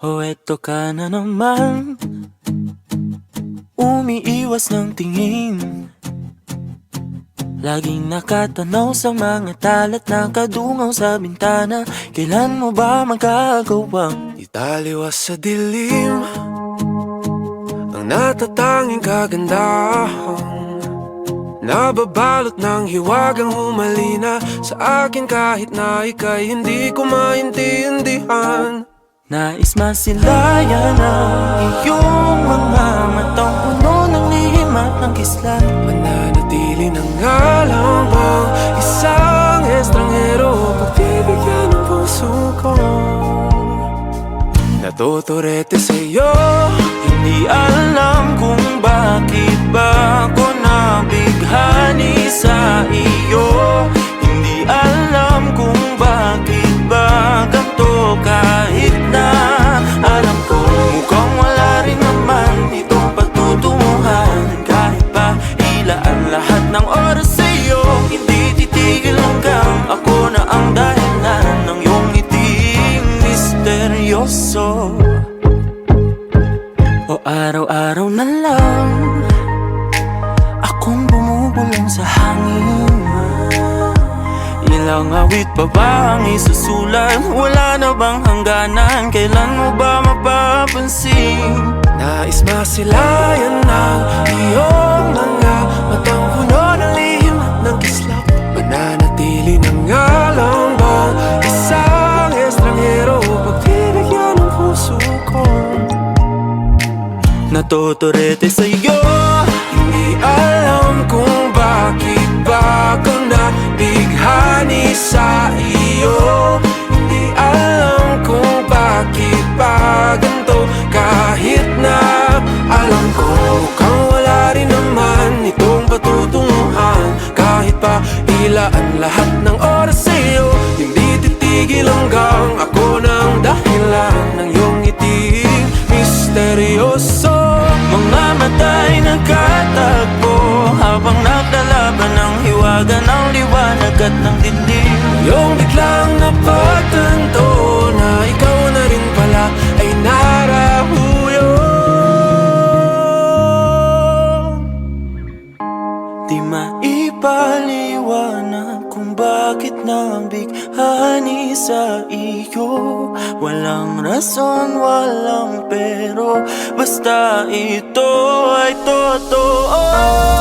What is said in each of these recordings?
O eto ka na naman. Umiiwas ng tingin. Laging nakatanaw sa mga talat Nakadungaw sa bintana. Kailan mo ba magagawang Italiwas sa dilim? Ang natatanging kagandahan Nababalot ng hiwagang humalina Sa akin kahit na ika'y hindi ko maintindihan. Nais masilayan ang iyong mga matang puno ng lihim at ng kislat Mananatili ng alam bang Isang estranghero Pagbibigyan ng puso ko. Natuturete sa'yo Hindi alam kung bakit ba ako lahat ng oras sa iyo Hindi titigil hanggang ako na ang dahilan ng iyong ngiting misteryoso o araw-araw na lang Akong bumubulong sa hangin Ilang awit pa ba ang isusulat? Wala na bang hangganan? Kailan mo ba mapapansin? Nais masilayan ng iyong mga Natuturete sa'yo. Hindi alam kung bakit ba ako nabighani sa iyo. Hindi alam kung bakit ba Kahit na alam ko Habang naglalaban ng hiwaga ng liwanag at ng dilim Yung biglang napagtanto na ikaw na rin pala ay narahuyo Di maipaliwanag kung bakit nabighani sa iyo. Walang rason, walang pero Basta ito ay totoo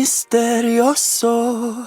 Misteryoso